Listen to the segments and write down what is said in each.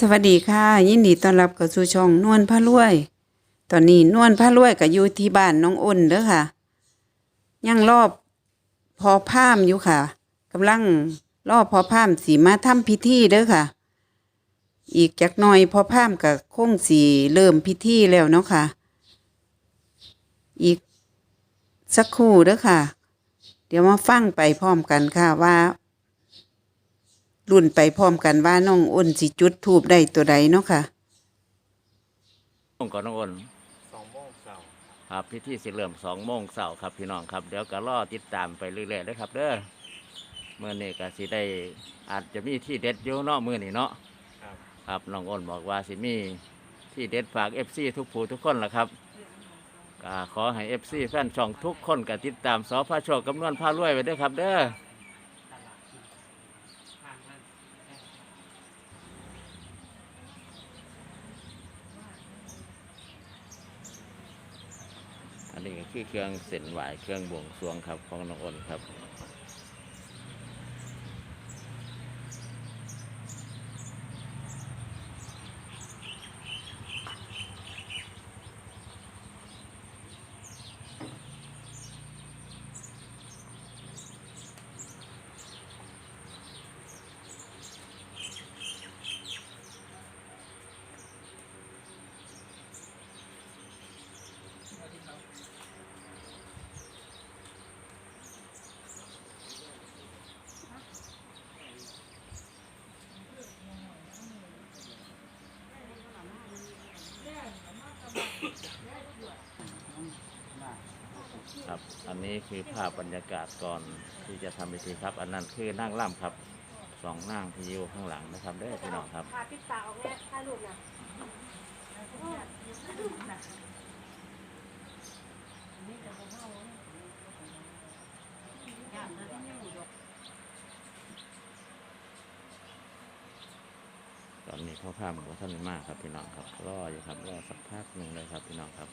สวัสดีค่ะ ยินดีต้อนรับเข้าสู่ช่องนวลพระรวย ตอนนี้นวลพระรวยก็อยู่ที่บ้านน้องอ้นเด้อค่ะ ยังรอบพอพามอยู่ค่ะกำลังรอบพอพามสีมาทำพิธีเด้อค่ะ อีกจักหน่อยพอพามกับคงสีเริ่มพิธีแล้วเนาะค่ะ อีกสักครู่เด้อค่ะ เดี๋ยวมาฟังไปพร้อมกันค่ะว่า รุ่นไปพร้อมกันว่าน้องอ้นสิจุดทูบได้ตัวใดเนาะค่ะโมงก่อนน้องอ้นสองโมงเสาร์ครับพิธีสิเริ่มสองโมงเสาร์ครับพี่น้องครับเดี๋ยวก็รอติดตามไปเรื่อยๆเลยครับเด้อเมื่อนี้ก็สิได้อาจจะมีที่เด็ดอยู่เนาะมื่อนี้เนาะครับครับน้องอ้นบอกว่าสิมีที่เด็ดฝากเอฟซีทุกผู้ทุกคนละครับก็ขอให้เอฟซีแฟนช่องทุกคนก็ติดตามสอพระโชคกำนวนพารวยไปด้วยครับเด้ออันนี้ก็ คือเครื่องเส้นไหวเครื่องบวงสรวงครับของน้องอ้นครับ อันนี้คือภาพบรรยากาศก่อนที่จะทำพิธีครับ อันนั้นคือนั่งล่ำครับสองนั่งที่อยู่ข้างหลังนะครับได้อพี่น้องครับ พาปิตาออกเนี่ถ่ายรูปนะตอนนี้พ่อพาหมูท่านมากครับพี่น้องครับรออยู่ครับรอสักพักหนึ่งเลยครับพี่น้องครับ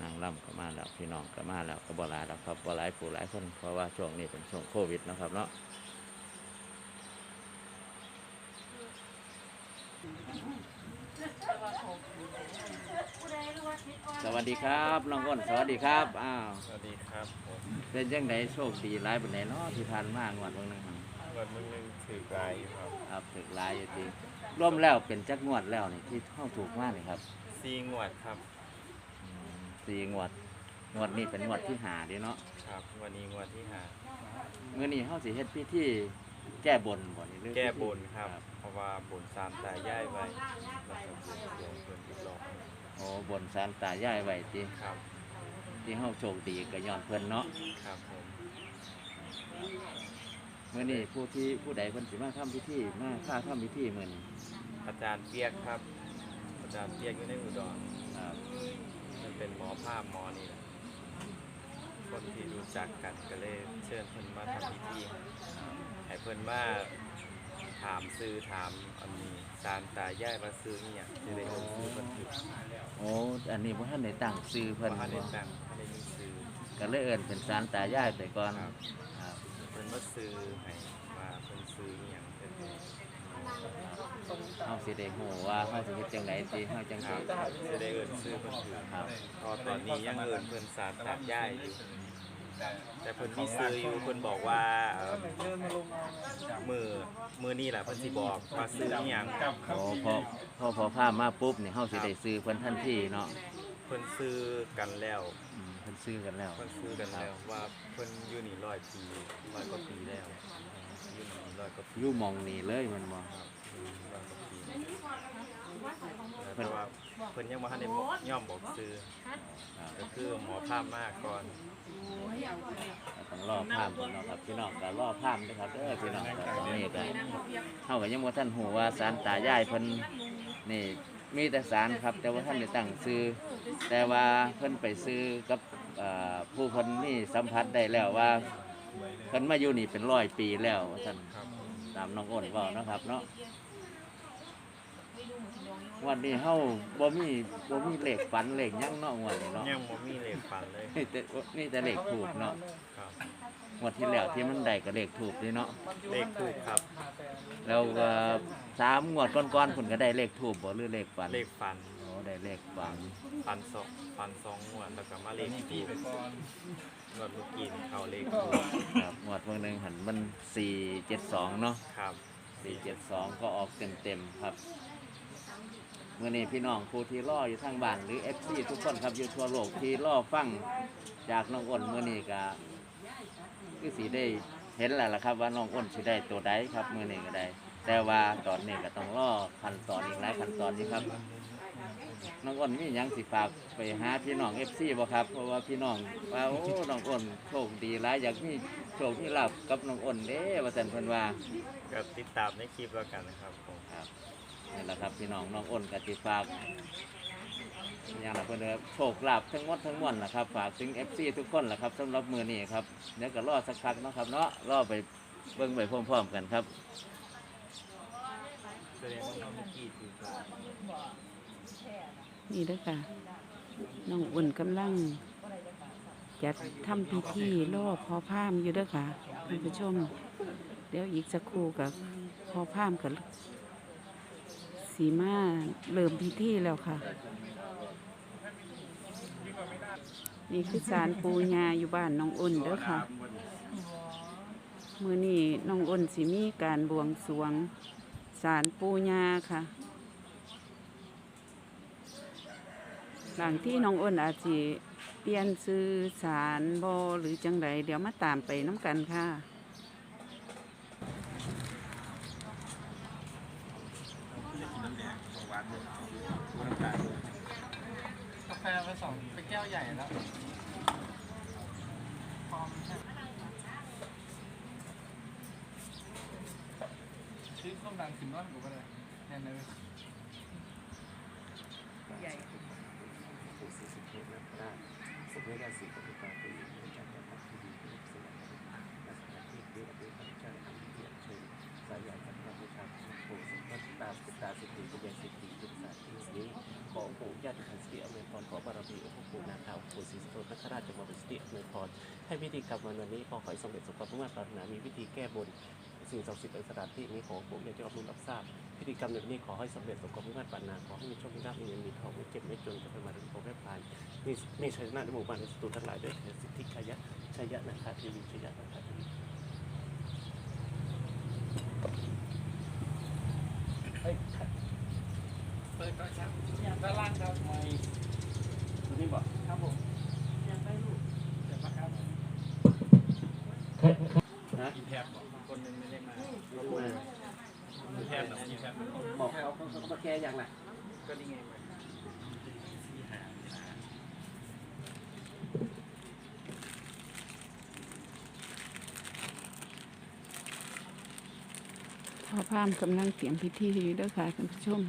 นางล่ำก็มาแล้วพี่น้องก็มาแล้วก็บ่หลายแล้วครับบ่หลายผู้หลายคนเพราะว่าช่วงนี้เป็นช่วงโควิดเนาะครับเนาะสวัสดีครับน้องอ้นสวัสดีครับอ้าวสวัสดีครับผมเป็นยังไงโชคดีหลายปันไหนเนาะที่ผ่านมางวดวันนึงครับวันมึงหนึงถือกายอยู่ครับครับถึกหลายอยู่ดีร่วมแล้วเป็นจักงวดแล้วนี่ที่เข้าถูกมากเลยครับซีงวดครับอืม สี่งวด งวดนี้เป็นงวดที่หาเดีเนาะครับวันนี้งวดที่ห้าเมื่อนี้เฮาสิเฮ็ดพิธีแก้บนบ่นี่หรือแก้บนครับ เพราะว่าบนสามตายายไว้แล้วก็บวงสรวงเพิ่นอีกรอบหนึ่งโอ้บนศาลตายายไว้ติครับที่เฮาโชคดีก็ย้อนเพิ่นเนาะครับผมเมื่อนี้ผู้ที่ผู้ใดเพิ่นสิมาทำพิธีมาค่าทำพิธีมื้อนี้อาจารย์เปียกครับ อาจารย์เปียกอยู่ในอุดรครับ มันเป็นหมอภาพหมอนี่แหละคนที่รู้จักกันก็เลยเชิญเพิ่นมาทำพิธีให้เพิ่นมาถามซื้อถามอันนี้สารตายายว่าซื้อนี่ยังจะได้เอิ้นซื้อเพิ่นถูกโอ้อันนี้บ่ทันได้ตั้งชื่อเพิ่นว่าบ่ได้ตั้งว่าได้มีซื้อก็เลยเอิ้นเป็นศาลตายายไปก่อนครับ ครับ เพิ่นมาซื้อให้ว่าเพิ่นซื้ออหย่างเพิ่นเป็น เฮาสิได้ฮู้ว่าเฮาสิเฮ็ดจังไดสิเฮาจังสิรับจะได้เอิ้นซื้อเพิ่นถือครับพอตอนนี้ยังเอิ้นเพิ่นสารตัดย่ายอยู่ แต่เพิ่นมีซื้ออยู่เพิ่นบอกว่าเอ่อมือมือนี่แหละเพิ่นสิบอกว่าซื้ออหย่างโอ้พอพอพอผ้ามาปุ๊บนี่เฮาสิได้ซื้อเพิ่นทันทีเนาะเพิ่นซื้อกันแล้วอืมเพิ่นซื้อกันแล้วเพิ่นซื้อกันแล้วว่าเพิ่นอยู่นี่ร้อยปีร้อยกว่าปีแล้วอยู่นี่ร้อยกว่าปี อยู่หมองนี่เลยแมันบ่ครับ ร้อยกว่าปีแต่ว่าเพิ่นยังบ่ทันได้ย่อมบอกซื้อก็คือหมอภาพมากก่อนต้องรอภาพเพิ่นนาะครับพี่น้องก็รอภาพเด้อครับเด้อพี่น้องครับตอนนี้ก็เฮาก็ยังบ่ทันฮู้ว่าศาลตายายเพิ่นนี่มีแต่ศาลครับ แต่ว่าท่านได้ตั้งชื่อแต่ว่าเพิ่นไปซื้อกับเอ่อผู้เพิ่นมีสัมผัสได้แล้วว่าเพิ่นมาอยู่นี่เป็นร้อยปีแล้วว่าซั่นตามน้องอ้นเว้าเนาะครับเนาะ วันนี้เฮาบ่มีบ่มีเลขฝันเลขหยังเนาะงวดนี้เนาะยังบ่มีเลขฝันเลยนี่แต่นี่แต่เลขถูกเนาะครับ งวดที่แล้วที่มันได้ก็เลขถูกนี่เนาะเลขถูกครับ แล้วก็สามงวดก่อนๆเพิ่นก็ได้เลขถูกบ่หรือเลขฝันเลขฝันโอ้ได้เลขฝันฟันสองฟันสองงวดแล้วก็มาเลขถูกงวดเมื่อกี้นี่เขาเลขถูกครับงวดเมื่อนึงหันมัน472เนาะครับ472ก็ออกเต็มๆครับ เมื่อนี้พี่น้องผู้ที่ออยู่ทางบ้านหรือ FC ทุกคนครับอยู่ทั่วโลกที่อฟังจากน้องอ้นเมื่อนี้ก็คือสีได้เห็นแล้วล่ะครับ ว่าน้องอ้นสิได้ตัวใดครับเมื่อนี้ก็ได้ แต่ว่าตอนนี้ก็ต้องรอขั้นตอนอีกหลายขั้นตอนนี้ครับน้องอ้นมีหยังสิฝากไปหาพี่น้อง FC บ่ครับเพราะว่าพี่น้องว่าโอ้น้องอ้นโชคดีหลายอยากมีโชคมีลาภกับน้องอ้นเด้ว่าซั่นเพิ่นว่าก็ติดตามในคลิปแล้วกันนะครับผม ครับ นี่แหละครับพี่น้องน้องอ้นกติฝากอย่างไรเพื่อนครับโชคลาภทั้งหมดทั้งมวลแหละครับฝากถึง FC ทุกคนแหละครับสำหรับมือนี้ครับเดี๋ยวก็รอสักพักเนาะครับเนาะรอไปเบิ่งไปพร้อมๆกันครับแสดงว่าเขาเมื่อกี้ถูกครับนี่เด้อค่ะ น้องอุ่นกำลังจัดทำพิธีล่อพอพามอยู่เด้อค่ะท่านผู้ชม เดี๋ยวอีกสักครู่กับพอพามกับ สีมาเริ่มพิธีแล้วค่ะ นี่คือสารปูญาอยู่บ้านน้องอุ่นเด้อค่ะ มือนี้น้องอุ่นสิมีการบวงสรวงสารปูญาค่ะ หลังที่น้องอ้นอาจจะเปลี่ยนซื้อสารบอหรือจังไรเดี๋ยวมาตามไปน้ำกันค่ะ กาแฟไปสองไปแก้วใหญ่แล้วพร้อมใช่ซื้อข้มดังขึ้นน้อนกว่าก็ได้แน่นเลย ตาสิอำนวยพรขอบารมีองค์ปู่นาคาองค์ปู่ศรีสุโธนคราชจงมาเป็นสิริอำนวยพรให้พิธีกรรมวันนี้ขอขอให้สำเร็จสมความมุ่งมั่นปรารถนามีพิธีแก้บนสิ่งศักดิ์สิทธิ์ในสถานที่นี้ขอปู่ย่าจะรับรู้รับทราบพิธีกรรมในวันนี้ขอให้สำเร็จสมความมุ่งมั่นปรารถนาขอให้มีโชคมีลาภมีเงินมีทองไม่เจ็บไม่จนจะเป็นมาถึงโพแม่พายมีมีชัยชนะในหมู่บ้านในสตูทั้งหลายด้วยเถิดสิทธิขยะชัยยะนาคาทีวีชัยยะนาคาทีวีเปิดก่อนครับด้านล่างครับไม่ตัวนี้บอกครับผมอยากได้ลูกเดี๋ยวมาครับฮะกินแทบบอกคนหนึ่งไม่ได้มากินแทบหรอกินแทบบอกเขาเขาเขามาแก้ยังไงก็นี่ไงมาพอพามกำลังเตรียมพิธีอยู่เด้อค่ะท่านผู้ชม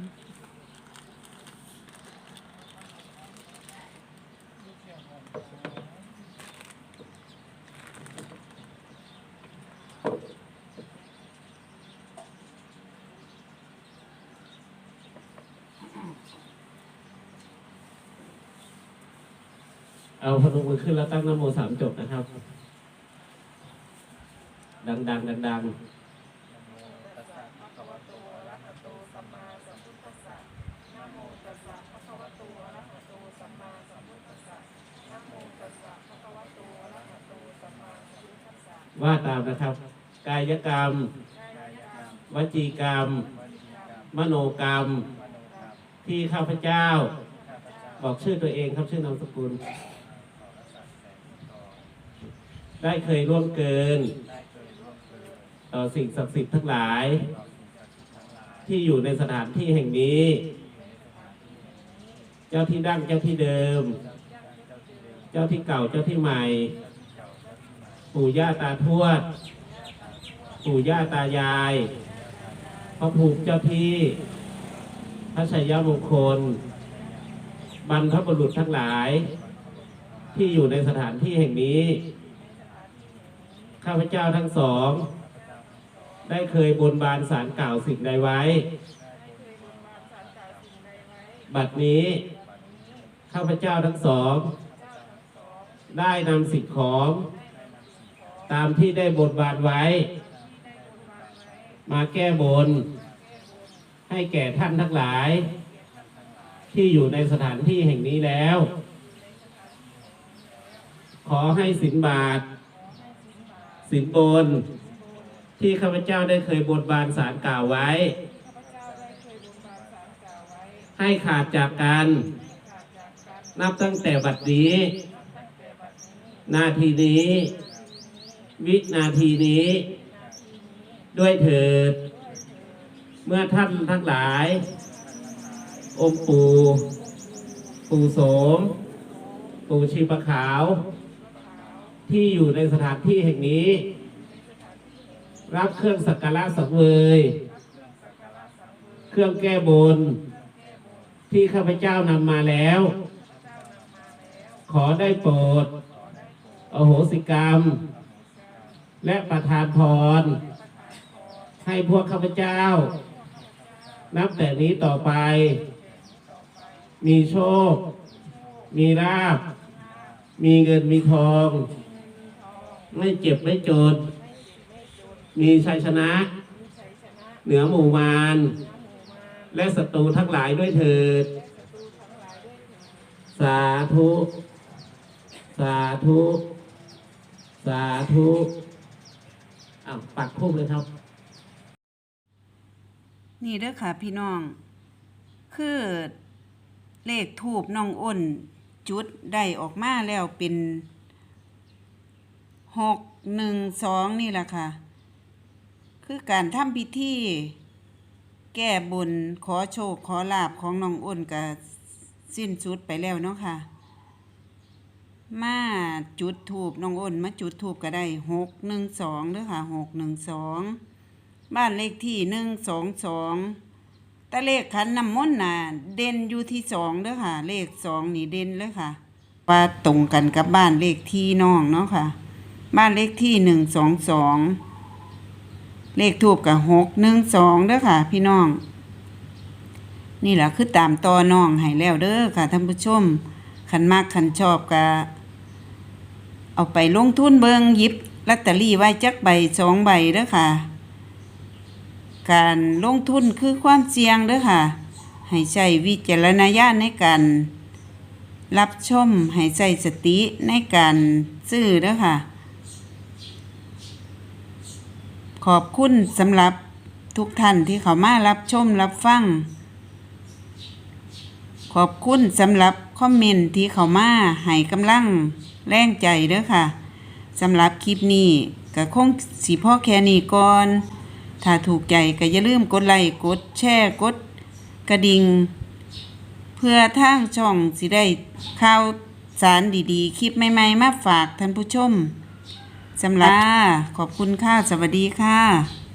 พนมมือขึ้นแล้วตั้งนโมสามจบนะครับ ดังดังดังดังว่าตามนะครับ กายกรรม วจีกรรม มโนกรรม ที่ข้าพเจ้า บอกชื่อตัวเองครับชื่อนามสกุล ได้เคยร่วมเกินต่อสิ่งศักดิ์สิทธิ์ทั้งหลาย ที่อยู่ในสถานที่แห่งนี้ เจ้าที่ดั้งเจ้าที่เดิม เจ้าที่เก่าเจ้าที่ใหม่ ปู่ย่าตาทวด ปู่ย่าตายายพระภูมิเจ้าที่พระชัยมงคล บรรพบุรุษทั้งหลาย ที่อยู่ในสถานที่แห่งนี้ ข้าพเจ้าทั้งสอง ได้เคยบนบานสารกล่าวสิ่งใดไว้ บัดนี้ ข้าพเจ้าทั้งสอง ได้นำสิ่งของ ตามที่ได้บทบาทไว้ มาแก้บน ให้แก่ท่านทั้งหลาย ที่อยู่ในสถานที่แห่งนี้แล้ว ขอให้สินบาท สินบน ที่ข้าพเจ้าได้เคยบนบานสารกล่าวไว้ ให้ขาดจากกัน นับตั้งแต่บัดนี้ นาทีนี้ วินาทีนี้ ด้วยเถิด เมื่อท่านทั้งหลาย องค์ปู่ปู่โสม ปู่ชีปะขาว ที่อยู่ในสถานที่แห่งนี้ รับเครื่องสักการะสังเวย เครื่องแก้บน ที่ข้าพเจ้านำมาแล้ว ขอได้โปรดอโหสิกรรม และประทานพร ให้พวกข้าพเจ้า นับแต่นี้ต่อไป มีโชค มีลาบมีเงินมีทอง ไม่เจ็บไม่จน มีชัยชนะ เหนือหมู่มารและศัตรูทั้งหลายด้วยเถิด สาธุ สาธุ สาธุอ้าวปักทูบเลยครับ นี่เด้อค่ะพี่น้อง คือเลขทูบน้องอ้น จุดได้ออกมาแล้วเป็น หกหนึ่งสองนี่แหละค่ะ คือการทำพิธีแก้บนขอโชค ขอลาบของน้องอ้นก็สิ้นสุดไปแล้วเนาะค่ะ มาจุดทูบน้องอ้นมาจุดทูบก็ได้หกหนึ่งสองเด้อค่ะหกหนึ่งสองบ้านเลขที่หนึ่งสองสองต่เลขขันน้ำมนต์น่ะเด่นอยู่ที่สองเด้อค่ะ เลขสองนี่เด่นเลยค่ะว่าตรงกันกับบ้านเลขที่น้องเนาะค่ะ บ้านเลขที่หนึ่งสองสองเลขทูบกับหกหนึ่งสองเด้อค่ะ พี่น้อง นี่แหละคือตามต่อน้องให้แล้วเด้อค่ะท่านผู้ชมขันมากขันชอบกะเอาไปลงทุนเบิงยิบลอตเตอรี่ไว้จักใบสองใบเด้อค่ะ การลงทุนคือความเสี่ยงเด้อค่ะ ให้ใช้วิจารณญาณในการรับชมให้ใช้สติในการซื้อเด้อค่ะ ขอบคุณสำหรับทุกท่านที่เขามารับชมรับฟัง ขอบคุณสำหรับคอมเมนต์ที่เขามาให้กำลังแรงใจเด้อค่ะสำหรับคลิปนี้ก็คงสีพ่อแค่นี้ก่อน ถ้าถูกใจก็อย่าลืมกดไลค์กดแชร์กดกระดิ่งเพื่อทางช่องสิได้ข่าวสารดีๆ คลิปใหม่ๆ มาฝากท่านผู้ชม สำหรับขอบคุณค่ะ สวัสดีค่ะ